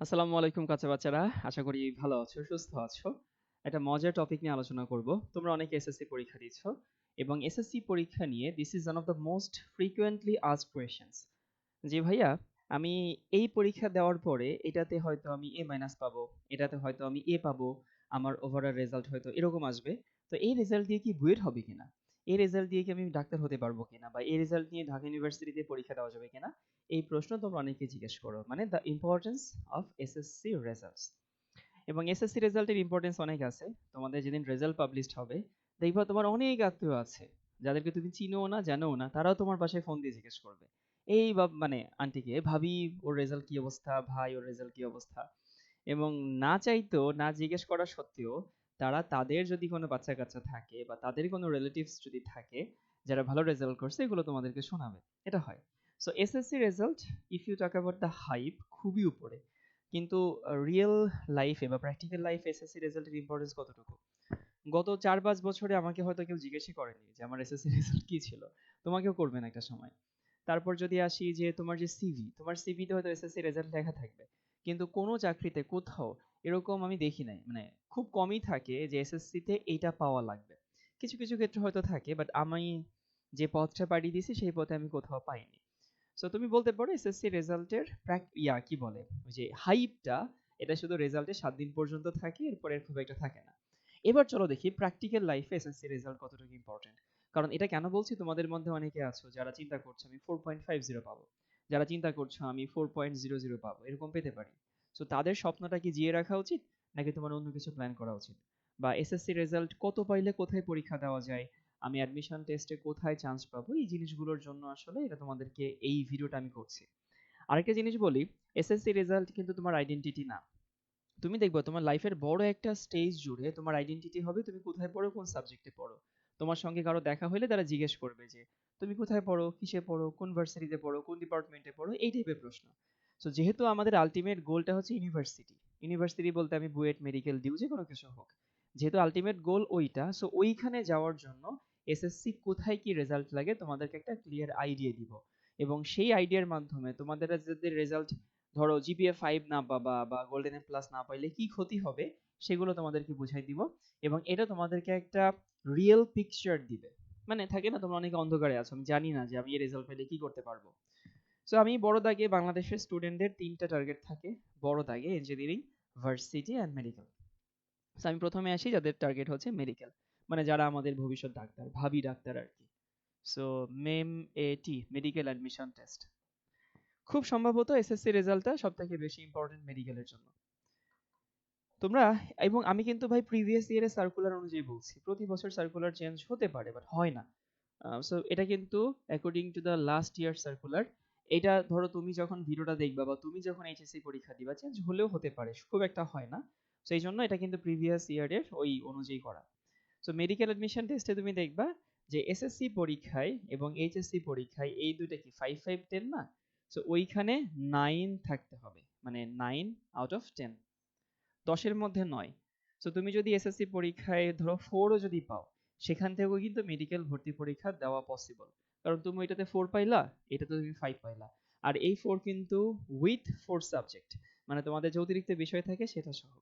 আসসালামু আলাইকুম কাছে বাচ্চারা, আশা করি ভালো আছো, সুস্থ আছো। একটা মজার টপিক নিয়ে আলোচনা করব। তোমরা অনেকে এসএসসি পরীক্ষা দিচ্ছ এবং এসএসসি পরীক্ষা নিয়ে this is one of the most frequently asked questions যে ভাইয়া, আমি এই পরীক্ষা দেওয়ার পরে এটাতে হয়তো আমি এ মাইনাস পাবো, এটাতে হয়তো আমি এ পাবো, আমার ওভারঅল রেজাল্ট হয়তো এরকম আসবে। তো এই রেজাল্ট দিয়ে কি বুয়েট হবে কিনা? এই রেজাল্ট দিয়ে কি আমি ডাক্তার হতে পারব কিনা? বা এই রেজাল্ট নিয়ে ঢাকা ইউনিভার্সিটিতে পরীক্ষা দেওয়া যাবে কিনা? এই প্রশ্ন তোমরা অনেকে জিজ্ঞেস করো। মানে the importance of SSC results এবং এসএসসি রেজাল্টের ইম্পর্টেন্স অনেক আছে। তোমাদের যেদিন রেজাল্ট পাবলিশড হবে, দেখবা তোমার অনেক আত্মীয় আছে, যাদেরকে তুমি চিনো না জানো না, তারাও তোমার বাসায় ফোন দিয়ে জিজ্ঞেস করবে। এই বা মানে আন্টিকে ভাবি, ওর রেজাল্ট কি অবস্থা? ভাই, ওর রেজাল্ট কি অবস্থা? এবং না চাইতো না জিজ্ঞেস করা সত্ত্বেও তারা তাদের যদি কোনো বাচ্চা কাচ্চা থাকে বা তাদের কোনো রিলেটিভস যদি থাকে, যারা ভালো রেজাল্ট করছে, এগুলো তোমাদেরকে শোনাবে। এটা হয়। So SSC result if you talk about the hype খুবই উপরে। কিন্তু রিয়েল লাইফে বা প্র্যাকটিক্যাল লাইফে এসএসসি রেজাল্টের ইম্পর্টেন্স কতটুকু? গত চার পাঁচ বছরে আমাকে হয়তো কেউ জিজ্ঞেসই করেনি যে, আমার এসএসসি রেজাল্ট কি ছিল? তোমাকেও করবেন একটা সময়। তারপর যদি আসি যে, তোমার যে সিভি তোমার সিভিতে হয়তো এসএসসি রেজাল্ট লেখা থাকবে। কিন্তু কোনো চাকরিতে কোথাও এরকম আমি দেখি নাই। মানে খুব কমই থাকে যে এসএসসিতে এইটা পাওয়া লাগবে। কিছু কিছু ক্ষেত্রে হয়তো থাকে বাট আমি যে পথটা পাড়ি দিয়েছি, সেই পথে আমি কোথাও পাইনি। সো তুমি বলতে পারো এসএসসি রেজাল্টের ইয়া, কি বলে? ওই যে হাইপটা এটা শুধু রেজাল্টে সাত দিন পর্যন্ত থাকে, এরপর এর খুব একটা থাকে না। এবার চলো দেখি প্র্যাকটিক্যাল লাইফে এসএসসি রেজাল্ট কতটুকু ইম্পর্টেন্ট কারণ এটা কেন বলছি? তোমাদের মধ্যে অনেকে আছো, যারা চিন্তা করছ, আমি ফোর পয়েন্ট ফাইভ জিরো পাবো। যারা চিন্তা করছ, আমি ফোর পয়েন্ট জিরো জিরো পাবো, এরকম পেতে পারি। সো তাদের স্বপ্নটা কি জিয়ে রাখা উচিত? নাকি তোমার অন্য কিছু প্ল্যান করা উচিত? বা এসএসসি রেজাল্ট কত পাইলে কোথায় পরীক্ষা দেওয়া যায়? আমি অ্যাডমিশন টেস্টে কোথায় চান্স পাবো? এই জিনিসগুলোর জন্য আসলে এটা তোমাদেরকে এই ভিডিওটা আমি করছি। আরেকটা জিনিস বলি এসএসসি রেজাল্ট কিন্তু তোমার আইডেন্টিটি না। তুমি দেখবে তোমার লাইফের বড় একটা স্টেজ জুড়ে তোমার আইডেন্টিটি হবে তুমি কোথায় পড়ো, কোন সাবজেক্টে পড়ো। তোমার সঙ্গে কারও দেখা হলে তারা জিজ্ঞেস করবে যে, তুমি কোথায় পড়ো? কিসে পড়ো? কোন ভার্সিটিতে পড়ো? কোন ডিপার্টমেন্টে পড়ো? এই টাইপের প্রশ্ন। সো যেহেতু আমাদের আলটিমেট গোলটা হচ্ছে ইউনিভার্সিটি ইউনিভার্সিটি বলতে আমি বুয়েট, মেডিকেল ডিউ যে কোনো কিছু হোক। যেহেতু আলটিমেট গোল ওইটা সো ওইখানে যাওয়ার জন্য এসএসসি কোথায় কি রেজাল্ট লাগে তোমাদেরকে একটা ক্লিয়ার আইডিয়া দিব। এবং সেই আইডিয়ার মাধ্যমে তোমাদের যাদের রেজাল্ট ধরো জিপিএ ফাইভ না পাবা বা গোল্ডেন এ প্লাস না পাইলে কি ক্ষতি হবে, সেগুলো তোমাদেরকে বুঝাই দিব। এবং এটা তোমাদেরকে একটা রিয়েল পিকচার দিবে। মানে থাকে না, তোমরা অনেকে অন্ধকারে আছো, আমি জানি না যে আমি এই রেজাল্ট পেলে কি করতে পারব। সো আমি বড় দাগে বাংলাদেশের স্টুডেন্টদের তিনটা টার্গেট থাকে। বড় দাগে engineering varsity and medical so আমি প্রথমে আসি যাদের টার্গেট হচ্ছে মেডিকেল মানে যারা আমাদের ভবিষ্যৎ ডাক্তার, ভাবি ডাক্তার আর কি। So ma'am A T medical admission test খুব সম্ভবত এসএসসি রেজাল্টটা সব থেকে বেশি ইম্পর্টেন্ট মেডিকেলের জন্য। তোমরা, এবং আমি কিন্তু ভাই প্রিভিয়াস ইয়ারের সার্কুলার অনুযায়ী বলছি। প্রতি বছর সার্কুলার চেঞ্জ হতে পারে বাট হয় না। সো এটা কিন্তু according to the last year circular এটা ধরো তুমি যখন ভিডিওটা দেখবা বা তুমি যখন এইচএসসি পরীক্ষা দিবা চেঞ্জ হলেও হতে পারে, খুব একটা হয় না। সেই জন্য এটা কিন্তু প্রিভিয়াস ইয়ারের ওই অনুযায়ী করা। সো মেডিকেল অ্যাডমিশন টেস্টে তুমি দেখবা যে এসএসসি পরীক্ষায় এবং এইচএসসি পরীক্ষায় এই দুইটা কি ফাইভ ফাইভ টেন না? সো ওইখানে নাইন থাকতে হবে। মানে নাইন আউট অফ টেন দশের মধ্যে নয়। সো তুমি যদি এসএসসি পরীক্ষায় ধরো ফোরও যদি পাও, সেখান থেকেও কিন্তু মেডিকেল ভর্তি পরীক্ষা দেওয়া পসিবল কারণ তুমি এটাতে ফোর পাইলা, এটাতে তুমি ফাইভ পাইলা। আর এই ফোর কিন্তু উইথ ফোর সাবজেক্ট মানে তোমাদের যে অতিরিক্ত বিষয় থাকে সেটা সহ।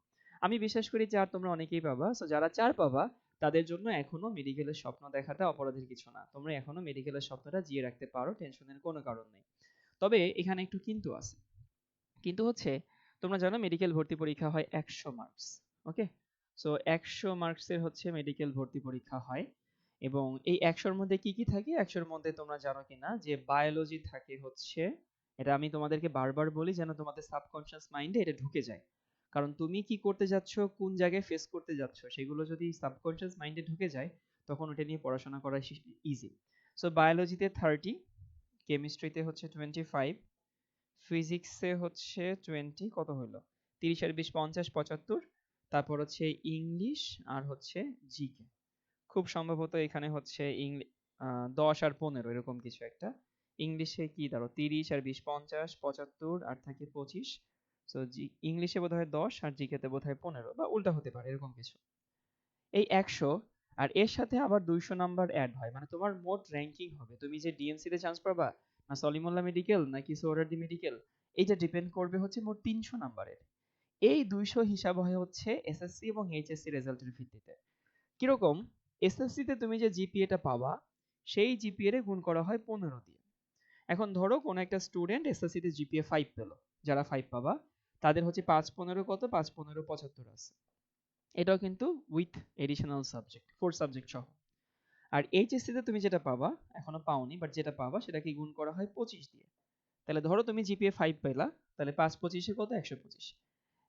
আমি বিশ্বাস করি চার তোমরা অনেকেই পাবা সো যারা চার পাবা, তাদের জন্য এখনও মেডিকেলের স্বপ্ন দেখাটা অপরাধের কিছু না। তোমরা এখনও মেডিকেলের স্বপ্নটা জিয়ে রাখতে পারো টেনশনের কোনো কারণ নেই। তবে এখানে একটু কিন্তু আছে। কিন্তু হচ্ছে, তোমরা জানো মেডিকেল ভর্তি পরীক্ষা হয় একশো মার্কস ওকে সো একশো মার্কসের হচ্ছে মেডিকেল ভর্তি পরীক্ষা হয়। এবং এই একশোর মধ্যে কি কি থাকে? একশোর মধ্যে তোমরা জানো কিনা যে বায়োলজি থাকে হচ্ছে, এটা আমি তোমাদেরকে বারবার বলি যেন তোমাদের সাবকনশিয়াস মাইন্ডে এটা ঢুকে যায়। কারণ তুমি কি করতে যাচ্ছ, কোন জায়গায় ফেস করতে যাচ্ছ, সেগুলো যদি সাবকনশিয়াস মাইন্ডে ঢুকে যায়, তখন ওটা নিয়ে পড়াশোনা করা ইজি সো বায়োলজিতে থার্টি কেমিস্ট্রিতে হচ্ছে টোয়েন্টি ফাইভ ফিজিক্সে হচ্ছে টোয়েন্টি কত হলো তিরিশ আর বিশ পঞ্চাশ, পঁচাত্তর, তারপর হচ্ছে ইংলিশ আর হচ্ছে জিকে খুব সম্ভবত এখানে হচ্ছে দশ আর পনেরো এরকম কিছু একটা। ইংলিশে কি ধরো তিরিশ আর বিশ পঞ্চাশ, পঁচাত্তর আর থাকে পঁচিশ। সো জি, ইংলিশে বোধ হয় দশ আর জিকেতে বোধ হয় পনেরো বা উল্টা হতে পারে এরকম কিছু। এই একশো আর এর সাথে আবার দুইশো নাম্বার অ্যাড হয়। মানে তোমার মোট র্যাঙ্কিং হবে। তুমি যে ডিএমসি তে চান্স পাবা না সলিমুল্লাহ মেডিকেল নাকি সোহরার্দি মেডিকেল এইটা ডিপেন্ড করবে হচ্ছে মোট তিনশো নাম্বারের। এই দুইশো হিসাব হয় হচ্ছে এসএসসি এবং এইচএসসি রেজাল্টের ভিত্তিতে। কীরকম? এসএসসিতে তুমি যে জিপিএটা পাবা, সেই জিপিএ গুণ করা হয় পনেরো দিয়ে। এখন ধরো কোনো একটা স্টুডেন্ট এসএসসিতে জিপিএ ফাইভ পেল, যারা ফাইভ পাবা, তাদের হচ্ছে পাঁচ পনেরো কত? পাঁচ পনেরো পঁচাত্তর আছে। এটাও কিন্তু with additional subject four subject সহ। আর এইচএসসিতে তুমি যেটা পাবা, এখনও পাওনি বাট যেটা পাবা, সেটাকে গুণ করা হয় পঁচিশ দিয়ে। তাহলে ধরো তুমি জিপিএ ফাইভ পেলা, তাহলে পাঁচ পঁচিশে কত? একশো পঁচিশ।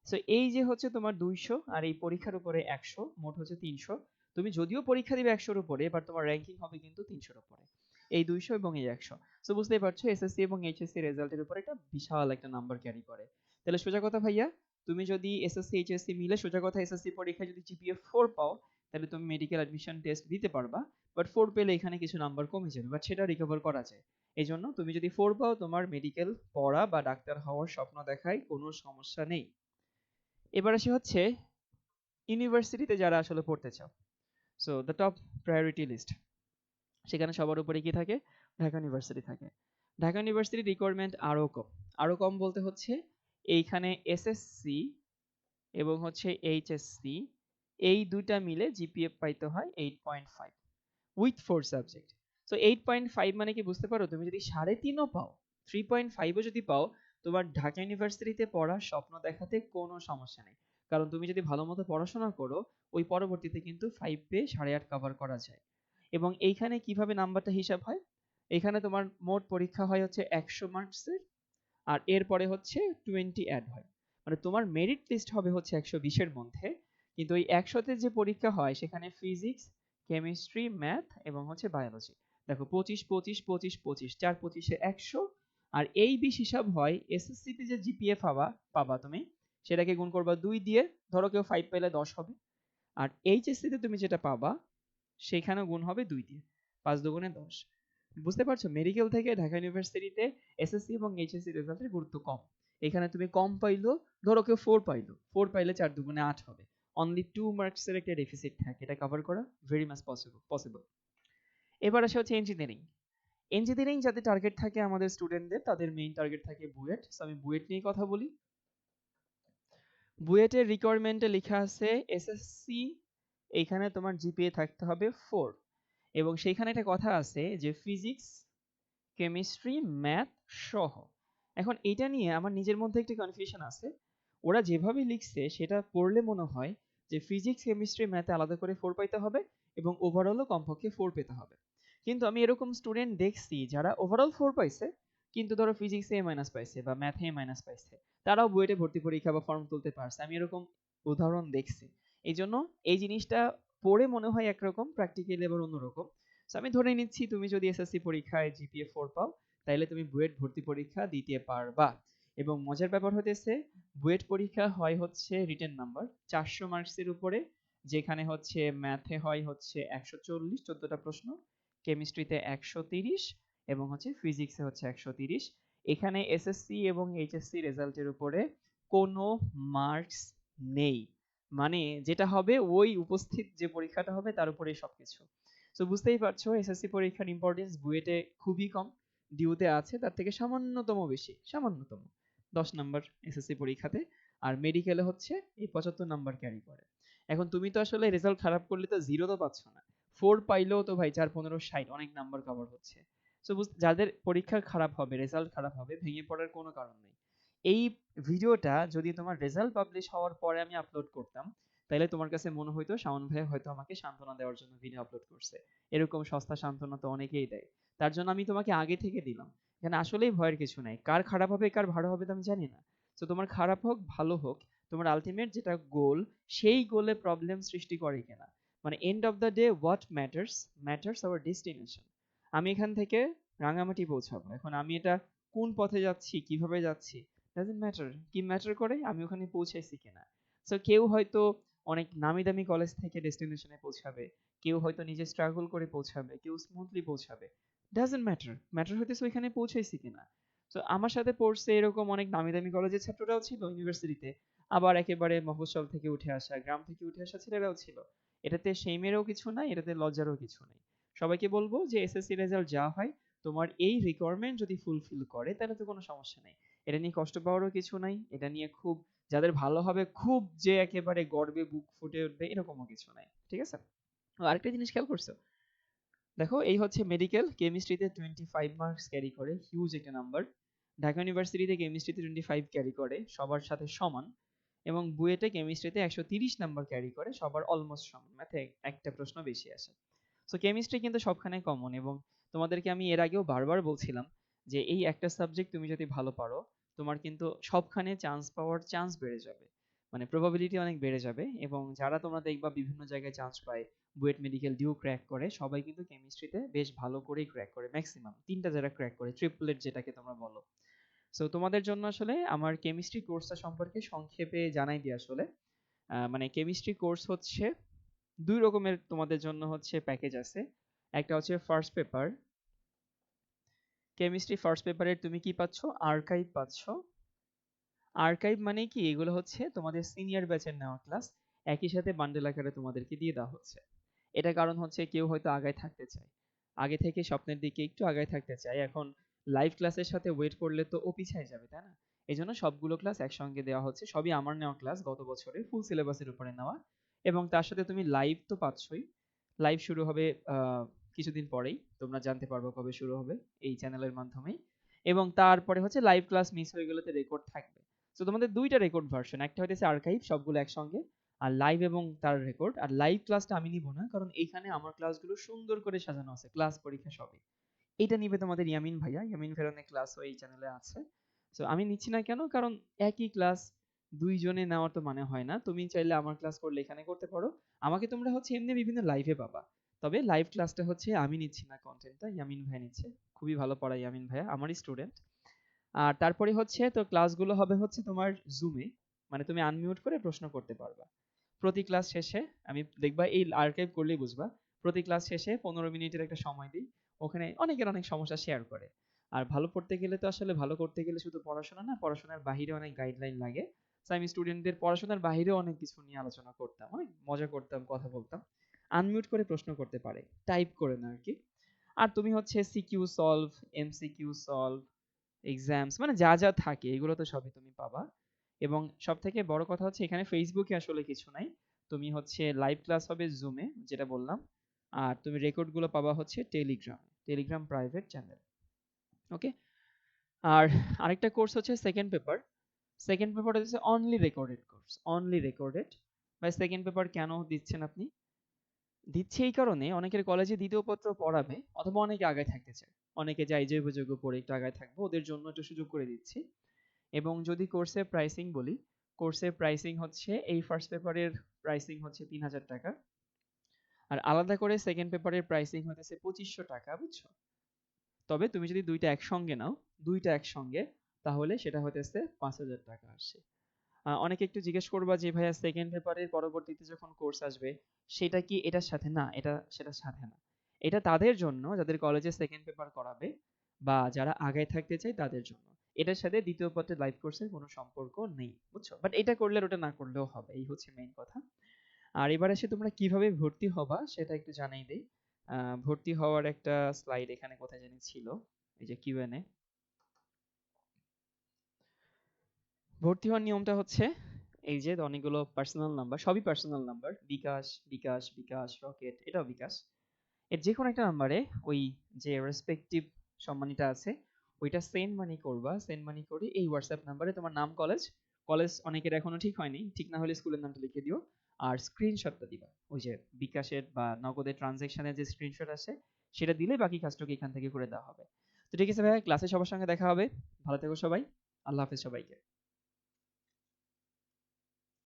সো এই যে হচ্ছে তোমার দুইশো, আর এই পরীক্ষার উপরে একশো, মোট হচ্ছে তিনশো। তুমি যদিও পরীক্ষা দিবে একশোর উপরে এবার তোমার র্যাঙ্কিং হবে কিন্তু তিনশোর উপরে। এই দুইশো এবং এই একশো। সো বুঝতেই পারছ এসএসসি এবং এইচএসসি রেজাল্টের উপরে একটা বিশাল একটা নাম্বার ক্যারি করে। তাহলে সোজা কথা ভাইয়া, তুমি যদি এসএসসি এইচএসসি মিলে সোজা কথা এসএসসি পরীক্ষায় যদি জিপিএ ফোর পাও, তাহলে তুমি মেডিকেল অ্যাডমিশন টেস্ট দিতে পারবা বাট ফোর পেলে এখানে কিছু নাম্বার কমে যাবে বাট সেটা রিকভার করা যায়। এই জন্য তুমি যদি ফোর পাও, তোমার মেডিকেল পড়া বা ডাক্তার হওয়ার স্বপ্ন দেখায়, কোনো সমস্যা নেই। এবার আসি হচ্ছে ইউনিভার্সিটিতে যারা আসলে পড়তে চাও। So the top priority list সেখানে সবার উপরে কি থাকে? ঢাকা ইউনিভার্সিটি থাকে। ঢাকা ইউনিভার্সিটির রিকোয়ারমেন্ট আরও কম। আরও কম বলতে হচ্ছে এইখানে এসএসসি এবং হচ্ছে এইচএসসি এই দুইটা মিলে জিপিএফ পাইতে হয় eight point five with four subject so eight point five মানে কি বুঝতে পারো? তুমি যদি সাড়ে তিনও পাও থ্রি পয়েন্ট ফাইভও যদি পাও, তোমার ঢাকা ইউনিভার্সিটিতে পড়ার স্বপ্ন দেখাতে কোনো সমস্যা নেই। কারণ তুমি যদি ভালো মতো পড়াশোনা করো, ওই পরবর্তীতে কিন্তু ফাইভ পেয়ে সাড়ে আট কভার করা যায়। এবং এইখানে কীভাবে নাম্বারটা হিসাব হয়? এখানে তোমার মোট পরীক্ষা হয় হচ্ছে একশো মার্কসের আর এরপরে হচ্ছে টোয়েন্টি অ্যাড হয়। মানে তোমার মেরিট লিস্ট হবে হচ্ছে একশো বিশের মধ্যে, কিন্তু ওই একশোতে যে পরীক্ষা হয়, সেখানে ফিজিক্স কেমিস্ট্রি ম্যাথ এবং হচ্ছে বায়োলজি দেখো পঁচিশ পঁচিশ পঁচিশ পঁচিশ, চার পঁচিশে একশো, আর এই বিশ হিসাব হয় এসএসসিতে যে জিপিএ পাবা পাবা তুমি সেটাকে গুণ করবা দুই দিয়ে, ধরো কেউ ফাইভ পেলে দশ হবে। আর এইচএসসিতে তুমি যেটা পাবা সেখানে গুণ হবে দুই দিয়ে, পাঁচ দুগুণে দশ। বুঝতে পারছ? মেডিকেল থেকে ঢাকা ইউনিভার্সিটিতে এসএসসি এবং এইচএসসি রেজাল্টের গুরুত্ব কম। এখানে তুমি কম পাইলো, ধরো কেউ ফোর পাইলো ফোর পাইলে চার দুগুণে আট হবে। অনলি টু মার্কসের একটা ডেফিসিট থাকে, এটা কভার করা ভেরি মাচ পসিবল পসিবল এবার আসে হচ্ছে ইঞ্জিনিয়ারিং ইঞ্জিনিয়ারিং যাতে টার্গেট থাকে আমাদের স্টুডেন্টদের তাদের মেইন টার্গেট থাকে বুয়েট। সো আমি বুয়েট নিয়ে কথা বলি। বুয়েটের রিকোয়ারমেন্টে লেখা আছে এসএসসি, এইখানে তোমার জিপিএ থাকতে হবে ফোর। এবং সেইখানে একটা কথা আছে যে ফিজিক্স, কেমিস্ট্রি, ম্যাথ সহ। এখন এটা নিয়ে আমার নিজের মধ্যে একটি কনফিউশন আছে। ওরা যেভাবে লিখছে সেটা পড়লে মনে হয় যে ফিজিক্স, কেমিস্ট্রি, ম্যাথে আলাদা করে ফোর পাইতে হবে এবং ওভারঅলও কমপক্ষে ফোর পেতে হবে। কিন্তু আমি এরকম স্টুডেন্ট দেখছি যারা ওভারঅল ফোর পাইছে কিন্তু ধরো ফিজিক্সে এ মাইনাস পাইছে বা ম্যাথে এ মাইনাস পাইছে, তারাও বুয়েটে ভর্তি পরীক্ষা বা ফর্ম তুলতে পারছে। আমি এরকম উদাহরণ দেখছি। এই জন্য এই জিনিসটা পড়ে মনে হয় একরকম প্র্যাকটিক্যালি আবার অন্যরকম। আমি ধরে নিচ্ছি তুমি যদি এসএসসি পরীক্ষায় জিপিএ ফোর পাও তাহলে তুমি বুয়েট ভর্তি পরীক্ষা দিতে পারবা। এবং মজার ব্যাপার হতেছে বুয়েট পরীক্ষা হয় হচ্ছে রিটেন নাম্বার চারশো মার্কসের উপরে, যেখানে হচ্ছে ম্যাথে হয় হচ্ছে একশো চল্লিশ, চোদ্দটা প্রশ্ন কেমিস্ট্রিতে একশো তিরিশ এবং হচ্ছে ফিজিক্সে হচ্ছে একশো তিরিশ। এখানে এসএসসি এবং এইচএসসি রেজাল্টের উপরে কোনো মার্কস নেই। মানে যেটা হবে ওই উপস্থিত যে পরীক্ষাটা হবে তার উপরেই সবকিছু। তো বুঝতেই পারছ এসএসসি পরীক্ষার ইম্পর্টেন্স বুয়েটে খুবই কম ডিউতে আছে, তার থেকে সামান্যতম বেশি, সামান্যতম। দশ নাম্বার এসএসসি পরীক্ষাতে, আর মেডিকেলে হচ্ছে এই পঁচাত্তর নাম্বার ক্যারি করে। এখন তুমি তো আসলে রেজাল্ট খারাপ করলে তো জিরো তো পাচ্ছ না। ফোর পাইলেও তো ভাই, চার, পনেরো, ষাট, অনেক নাম্বার কভার হচ্ছে। সো যাদের পরীক্ষা খারাপ হবে রেজাল্ট খারাপ হবে, ভেঙে পড়ার কোনো কারণ নেই। এই ভিডিওটা যদি তোমার রেজাল্ট পাবলিশ হওয়ার পরে আমি আপলোড করতাম, তাহলে তোমার কাছে মনে হইতো, শাওন ভাই হয়তো আমাকে সান্ত্বনা দেওয়ার জন্য ভিডিও আপলোড করছে। এরকম সস্তা সান্ত্বনা তো অনেকেই দেয়। তার জন্য আমি তোমাকে আগে থেকে দিলাম। এখানে আসলেই ভয়ের কিছু নাই। কার খারাপ হবে, কার ভালো হবে তো আমি জানি না। তো তোমার খারাপ হোক, ভালো হোক, তোমার আলটিমেট যেটা গোল সেই গোলে প্রবলেম সৃষ্টি করে কিনা। মানে end of the day what matters matters our destination এখান থেকে রাঙামাটি পৌঁছাবো। এখন আমি এটা কোন পথে যাচ্ছি, কীভাবে যাচ্ছি ডাজেন্ট ম্যাটার কি ম্যাটার করে আমি ওখানে পৌঁছাইছি কিনা। সো কেউ হয়তো অনেক নামি দামি কলেজ থেকে ডেস্টিনেশনে পৌঁছাবে, কেউ হয়তো নিজে স্ট্রাগল করে পৌঁছাবে, কেউ স্মুথলি পৌঁছাবে ডাজেন্ট ম্যাটার ম্যাটার হইতেছে ওইখানে পৌঁছাইছি কিনা। তো আমার সাথে পড়ছে এরকম অনেক নামি দামি কলেজের ছাত্ররাও ছিল ইউনিভার্সিটিতে আবার একেবারে মফস্বল থেকে উঠে আসা, গ্রাম থেকে উঠে আসা ছেলেরাও ছিল। এটাতে শেমেরও কিছু নাই, এটাতে লজ্জারও কিছু নেই। সবাইকে বলব যে এসএসসি রেজাল্ট যা হয়, তোমার এই রিকোয়ারমেন্ট যদি ফুলফিল করে, তাহলে তো কোনো সমস্যা নেই। এটা নিয়ে কষ্ট পাওয়ারও কিছু নাই, এটা নিয়ে খুব, যাদের ভালো হবে, খুব যে একেবারে গর্বে বুক ফুটে উঠবে, এরকমও কিছু নাই, ঠিক আছে? আরেকটা জিনিস খেয়াল করছ? দেখো, এই হচ্ছে মেডিকেল কেমিস্ট্রিতে টোয়েন্টি ফাইভ মার্কস ক্যারি করে হিউজ একটা নাম্বার ঢাকা ইউনিভার্সিটিতে কেমিস্ট্রিতে টোয়েন্টি ফাইভ ক্যারি করে, সবার সাথে সমান। এবং বুয়েটে কেমিস্ট্রিতে একশো তিরিশ নাম্বার ক্যারি করে, সবার অলমোস্ট সমান। ম্যাথে একটা প্রশ্ন বেশি আসে। সো কেমিস্ট্রি কিন্তু সবখানে কমন এবং তোমাদেরকে আমি এর আগেও বারবার বলছিলাম যে এই একটা সাবজেক্ট তুমি যদি ভালো পারো, তোমার কিন্তু সবখানে চান্স পাওয়ার চান্স বেড়ে যাবে। মানে প্রবাবিলিটি অনেক বেড়ে যাবে এবং যারা তোমরা দেখবা বিভিন্ন জায়গায় চান্স পায় বুয়েট মেডিকেল ডিউ ক্র্যাক করে, সবাই কিন্তু কেমিস্ট্রিতে বেশ ভালো করেই ক্র্যাক করে ম্যাক্সিমাম তিনটা যারা ক্র্যাক করে ট্রিপলেট যেটাকে তোমরা বলো। সো তোমাদের জন্য আসলে আমার কেমিস্ট্রি কোর্সটা সম্পর্কে সংক্ষেপে জানাই দিই আসলে। মানে কেমিস্ট্রি কোর্স হচ্ছে দুই রকমের তোমাদের জন্য হচ্ছে প্যাকেজ আছে। একটা হচ্ছে ফার্স্ট পেপার কেমিস্ট্রি ফার্স্ট পেপারের তুমি কি পাচ্ছ? আর্কাইভ পাচ্ছ। আর্কাইভ মানে কি? এগুলো হচ্ছে তোমাদের সিনিয়র ব্যাচের নেওয়া ক্লাস একই সাথে বান্ডেল আকারে তোমাদেরকে দিয়ে দেওয়া হচ্ছে। এটা কারণ হচ্ছে কেউ হয়তো আগায় থাকতে চায়। আগে থেকে স্বপ্নের দিকে একটু আগায় থাকতে চায়। এখন লাইভ ক্লাসের সাথে ওয়েট করলে তো ও পিছায় যাবে, তাই না? এই জন্য সবগুলো ক্লাস একসঙ্গে দেওয়া হচ্ছে। সবই আমার নেওয়া ক্লাস গত বছরে ফুল সিলেবাসের উপরে নেওয়া। এবং তার সাথে তুমি লাইভ তো পাচ্ছই। লাইভ শুরু হবে কিছুদিন পরেই। তোমরা জানতে পারবে কবে শুরু হবে এই চ্যানেলের মাধ্যমেই। এবং তারপরে হচ্ছে লাইভ ক্লাস মিস হয়ে গেলে রেকর্ড থাকবে। তো তোমাদের দুইটা রেকর্ড ভার্সন একটা হচ্ছে আর্কাইভ সবগুলো একসঙ্গে, আর লাইভ এবং তার রেকর্ড আর লাইভ ক্লাসটা আমি নিব না, কারণ এইখানে আমার ক্লাসগুলো সুন্দর করে সাজানো আছে ক্লাস পরীক্ষা সবই। এটা নিবে তোমাদের ইয়ামিন ভাইয়া। ইয়ামিন ফেরনের ক্লাসও এই চ্যানেলে আছে। তো আমি নিচ্ছি না কেন? কারণ একই ক্লাস দুইজনে নেওয়ার তো মানে হয় না। তুমি চাইলে আমার ক্লাস করলে এখানে করতে পারো। আমাকে তোমরা হচ্ছে এমনি বিভিন্ন লাইভে পাবা। তবে লাইভ ক্লাসটা হচ্ছে আমি নিচ্ছি না কন্টেন্টটা ইয়ামিন ভাই নিচ্ছে। খুবই ভালো পড়ায় ইয়ামিন ভাইয়া, আমারই স্টুডেন্ট আর তারপরে হচ্ছে তো ক্লাসগুলো হবে হচ্ছে তোমার জুমে মানে তুমি আনমিউট করে প্রশ্ন করতে পারবা। প্রতি ক্লাস শেষে, আমি দেখবা এই আর্কাইভ করলেই বুঝবা। প্রতি ক্লাস শেষে পনেরো মিনিটের একটা সময় দিই। ওখানে অনেকের অনেক সমস্যা শেয়ার করে। আর ভালো পড়তে গেলে তো আসলে ভালো করতে গেলে শুধু পড়াশোনা না, পড়াশোনার বাইরে অনেক গাইডলাইন লাগে। আমি স্টুডেন্টদের পড়াশোনার বাইরেও অনেক কিছু নিয়ে আলোচনা করতাম, অনেক মজা করতাম, কথা বলতাম। আনমিউট করে প্রশ্ন করতে পারে টাইপ করে না আর কি। আর তুমি হচ্ছে CQ solve MCQ solve exams মানে যা যা থাকে, এগুলো তো সবই তুমি পাবা। এবং সব থেকে বড় কথা হচ্ছে এখানে ফেসবুকে আসলে কিছু নাই। তুমি হচ্ছে লাইভ ক্লাস হবে জুমে যেটা বললাম। আর তুমি রেকর্ডগুলো পাবা হচ্ছে টেলিগ্রামে টেলিগ্রাম প্রাইভেট চ্যানেল ওকে আর আরেকটা কোর্স হচ্ছে সেকেন্ড পেপার সেকেন্ড পেপার হচ্ছে only recorded course only recorded ভাই সেকেন্ড পেপার কেন দিচ্ছেন আপনি? দিচ্ছে এই কারণে অনেকের কলেজে দ্বিতীয় পত্র পড়াবে, অথবা অনেকে আগায় থাকতে চায়। অনেকে যায় জৈব যৌগ পড়ে একটু আগায় থাকব, ওদের জন্য একটু সুযোগ করে দিচ্ছি। এবং যদি কোর্সের প্রাইসিং বলি কোর্সের প্রাইসিং হচ্ছে, এই ফার্স্ট পেপারের প্রাইসিং হচ্ছে তিন হাজার টাকা। আর আলাদা করে সেকেন্ড পেপারের প্রাইসিং হতেছে পঁচিশশো টাকা, বুঝছ? তবে তুমি যদি দুইটা একসঙ্গে নাও, দুইটা একসঙ্গে তাহলে সেটা হতেছে পাঁচ হাজার টাকা আহ, অনেকে একটু জিজ্ঞেস করবা যে ভাইয়া সেকেন্ড পেপারের পরবর্তীতে যখন কোর্স আসবে সেটা কি এটার সাথে না? এটা সেটার সাথে না। এটা তাদের জন্য যাদের কলেজে সেকেন্ড পেপার করাবে বা যারা আগায় থাকতে চায় তাদের জন্য। এটার সাথে দ্বিতীয় পত্রের লাইভ কোর্সের কোনো সম্পর্ক নেই বুঝছ? বাট এটা করলে ওটা না করলেও হবে এই হচ্ছে মেইন কথা। আর এবার এসে তোমরা কীভাবে ভর্তি হবা সেটা একটু জানাই দেই। ভর্তি হওয়ার একটা স্লাইড এখানে কোথায় জানি ছিল এই যে কিউএনএ ভর্তি হওয়ার নিয়মটা হচ্ছে এই যে অনেকগুলো পার্সোনাল নাম্বার সবই personal number bKash bKash bKash Rocket এটাও বিকাশ। এর যে কোনো একটা নাম্বারে ওই যে রেসপেক্টিভ সম্মানীটা আছে, ওইটা সেন্ড মানি করবা সেন্ড মানি করে এই হোয়াটসঅ্যাপ নাম্বারে তোমার নাম কলেজ কলেজ অনেকের এখনও ঠিক হয়নি, ঠিক না হলে স্কুলের নামটা লিখে দিও। আর স্ক্রিনশটটা দিবা, ওই যে বিকাশের বা নগদের ট্রানজেকশনের যে স্ক্রিনশট আছে সেটা দিলে বাকি কাজটুকু এখান থেকে করে দেওয়া হবে। তো ঠিক আছে ভাইয়া ক্লাসে সবার সঙ্গে দেখা হবে। ভালো থেকো সবাই। আল্লাহ হাফেজ সবাইকে।